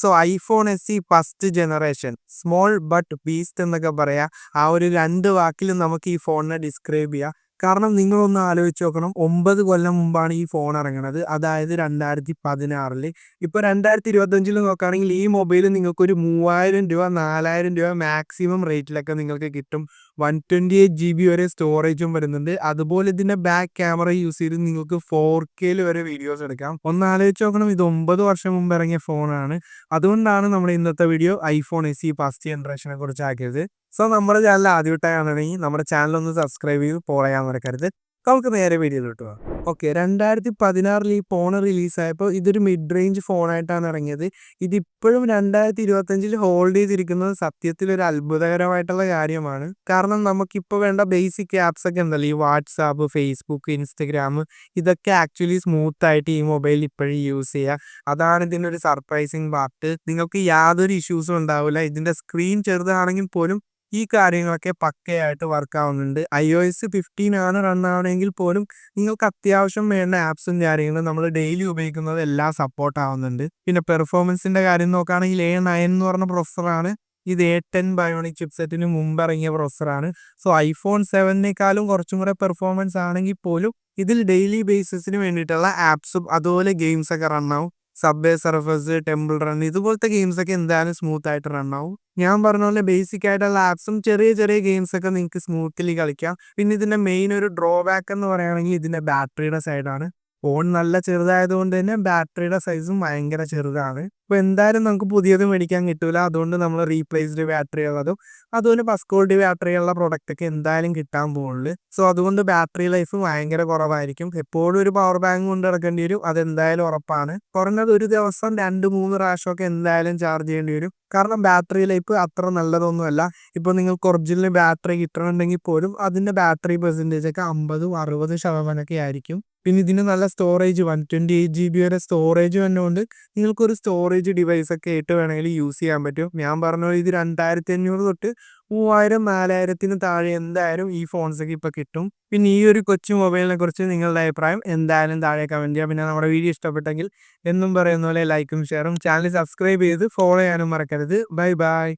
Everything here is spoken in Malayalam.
So iPhone S C first generation small but beast എന്നൊക്കെ പറയാം. ആ ഒരു രണ്ട് വാക്കിൽ നമുക്ക് ഈ ഫോണിനെ ഡിസ്ക്രൈബ് ചെയ്യാം. കാരണം നിങ്ങളൊന്ന് ആലോചിച്ച് നോക്കണം. ഒമ്പത് കൊല്ലം മുമ്പാണ് ഈ ഫോൺ ഇറങ്ങണത്. അതായത് രണ്ടായിരത്തി പതിനാറിൽ ഇപ്പോൾ രണ്ടായിരത്തി ഇരുപത്തഞ്ചിൽ നോക്കുകയാണെങ്കിൽ ഈ മൊബൈൽ നിങ്ങൾക്ക് ഒരു മൂവായിരം രൂപ നാലായിരം രൂപ മാക്സിമം റേറ്റിലൊക്കെ നിങ്ങൾക്ക് കിട്ടും. One twenty eight G B വരെ സ്റ്റോറേജും വരുന്നുണ്ട്. അതുപോലെ ഇതിന്റെ ബാക്ക് ക്യാമറ യൂസ് ചെയ്ത് നിങ്ങൾക്ക് ഫോർ കെയിൽ വരെ വീഡിയോസ് എടുക്കാം. ഒന്ന് ആലോചിച്ച് നോക്കണം. ഇത് ഒമ്പത് വർഷം മുമ്പ് ഇറങ്ങിയ ഫോണാണ്. അതുകൊണ്ടാണ് നമ്മുടെ ഇന്നത്തെ video iPhone S C first ജനറേഷനെ കുറിച്ച് ആക്കിയത്. സോ നമ്മുടെ ചാനൽ ആദ്യമായിട്ടാണ് കാണണമെങ്കിൽ നമ്മുടെ ചാനൽ ഒന്ന് സബ്സ്ക്രൈബ് ചെയ്ത് ഫോളോ ചെയ്യാൻ മറക്കരുത്. നമുക്ക് നേരെ വീഡിയോ പോകാം ഓക്കെ രണ്ടായിരത്തി പതിനാറിൽ ഈ ഫോൺ റിലീസായപ്പോൾ ഇതൊരു മിഡ് റേഞ്ച് ഫോണായിട്ടാണ് ഇറങ്ങിയത്. ഇതിപ്പോഴും രണ്ടായിരത്തി ഇരുപത്തഞ്ചിൽ ഹോൾഡ് ചെയ്തിരിക്കുന്നത് സത്യത്തിൽ ഒരു അത്ഭുതകരമായിട്ടുള്ള കാര്യമാണ്. കാരണം നമുക്കിപ്പോൾ വേണ്ട ബേസിക് ആപ്സ് ഒക്കെ ഉണ്ടല്ലോ. ഈ വാട്സാപ്പ് ഫേസ്ബുക്ക് ഇൻസ്റ്റഗ്രാം ഇതൊക്കെ ആക്ച്വലി സ്മൂത്ത് ആയിട്ട് ഈ മൊബൈൽ ഇപ്പോഴും യൂസ് ചെയ്യുക. അതാണ് ഇതിന്റെ ഒരു സർപ്രൈസിങ് പാർട്ട്. നിങ്ങൾക്ക് യാതൊരു ഇഷ്യൂസും ഉണ്ടാവില്ല. ഇതിന്റെ സ്ക്രീൻ ചെറുതാണെങ്കിൽ പോലും ഈ കാര്യങ്ങളൊക്കെ പക്കയായിട്ട് വർക്ക് ആവുന്നുണ്ട്. ഐ ഒ എസ് ഫിഫ്റ്റീൻ ആണ് റൺ ആവണമെങ്കിൽ പോലും നിങ്ങൾക്ക് അത്യാവശ്യം വേണ്ട ആപ്സും കാര്യങ്ങളും നമ്മൾ ഡെയിലി ഉപയോഗിക്കുന്നത് എല്ലാം സപ്പോർട്ട് ആവുന്നുണ്ട്. പിന്നെ പെർഫോമൻസിന്റെ കാര്യം നോക്കുകയാണെങ്കിൽ എ നയൻ എന്ന് പറഞ്ഞ പ്രൊസസ്സറാണ് ഇത് എ ടെൻ ബയോണിക് ചിപ്സെറ്റിന് മുമ്പ് ഇറങ്ങിയ പ്രൊസസ്സറാണ് സോ ഐഫോൺ സെവനേക്കാളും കുറച്ചും കൂടെ പെർഫോമൻസ് ആണെങ്കിൽ പോലും ഇതിൽ ഡെയിലി ബേസിസിന് വേണ്ടിയിട്ടുള്ള ആപ്സും അതുപോലെ ഗെയിംസ് ഒക്കെ റൺ ആവും. സബ്വേ സർഫസ് ടെമ്പിൾ റൺ ഇതുപോലത്തെ ഗെയിംസ് ഒക്കെ എന്തായാലും സ്മൂത്ത് ആയിട്ട് റൺ ആവും. ഞാൻ പറഞ്ഞ പോലെ ബേസിക് ആയിട്ടുള്ള ആപ്സും ചെറിയ ചെറിയ ഗെയിംസ് ഒക്കെ നിങ്ങൾക്ക് സ്മൂത്ത്ലി കളിക്കാം. പിന്നെ ഇതിന്റെ മെയിൻ ഒരു ഡ്രോബാക്ക് എന്ന് പറയുകയാണെങ്കിൽ ഇതിന്റെ ബാറ്ററിയുടെ സൈഡാണ് ഫോൺ നല്ല ചെറുതായതുകൊണ്ട് തന്നെ ബാറ്ററിയുടെ സൈസും ഭയങ്കര ചെറുതാണ്. അപ്പോൾ എന്തായാലും നമുക്ക് പുതിയത് മേടിക്കാൻ കിട്ടൂല. അതുകൊണ്ട് നമ്മൾ റീപ്ലേസ്ഡ് ബാറ്ററി ഉള്ളതും അതുപോലെ പസ്കോൾഡി ബാറ്ററി ഉള്ള പ്രൊഡക്റ്റ് ഒക്കെ എന്തായാലും കിട്ടാൻ പോകുള്ളു സോ അതുകൊണ്ട് ബാറ്ററി ലൈഫ് ഭയങ്കര കുറവായിരിക്കും. എപ്പോഴും ഒരു പവർ ബാങ്ക് കൊണ്ട് നടക്കേണ്ടി വരും. അതെന്തായാലും ഉറപ്പാണ്. കുറഞ്ഞത് ഒരു ദിവസം രണ്ട് മൂന്ന് പ്രാവശ്യം ഒക്കെ എന്തായാലും ചാർജ് ചെയ്യേണ്ടി വരും. കാരണം ബാറ്ററി ലൈഫ് അത്ര നല്ലതൊന്നുമല്ല. ഇപ്പോൾ നിങ്ങൾക്ക് ഒറിജിനൽ ബാറ്ററി കിട്ടണമെന്നുണ്ടെങ്കിൽ പോലും അതിന്റെ ബാറ്ററി പെർസെന്റേജ് ഒക്കെ അമ്പതും അറുപത് ശതമാനമൊക്കെ ആയിരിക്കും. പിന്നെ ഇതിന് നല്ല storage one twenty eight G B വരെ സ്റ്റോറേജ് വന്നുകൊണ്ട് നിങ്ങൾക്കൊരു സ്റ്റോറേജ് ഡിവൈസ് ഒക്കെ ആയിട്ട് വേണമെങ്കിൽ യൂസ് ചെയ്യാൻ പറ്റും. ഞാൻ പറഞ്ഞ ഇത് രണ്ടായിരത്തി അഞ്ഞൂറ് തൊട്ട് മൂവായിരം നാലായിരത്തിന് താഴെ എന്തായാലും ഈ ഫോൺസൊക്കെ ഇപ്പോൾ കിട്ടും. പിന്നെ ഈ ഒരു കൊച്ചു മൊബൈലിനെ കുറിച്ച് നിങ്ങളുടെ അഭിപ്രായം എന്തായാലും താഴെ കമന്റ് ചെയ്യുക പിന്നെ നമ്മുടെ വീഡിയോ ഇഷ്ടപ്പെട്ടെങ്കിൽ എന്നും പറയുന്ന പോലെ ലൈക്കും ഷെയറും ചാനൽ സബ്സ്ക്രൈബ് ചെയ്ത് ഫോളോ ചെയ്യാനും മറക്കരുത്. Bye bye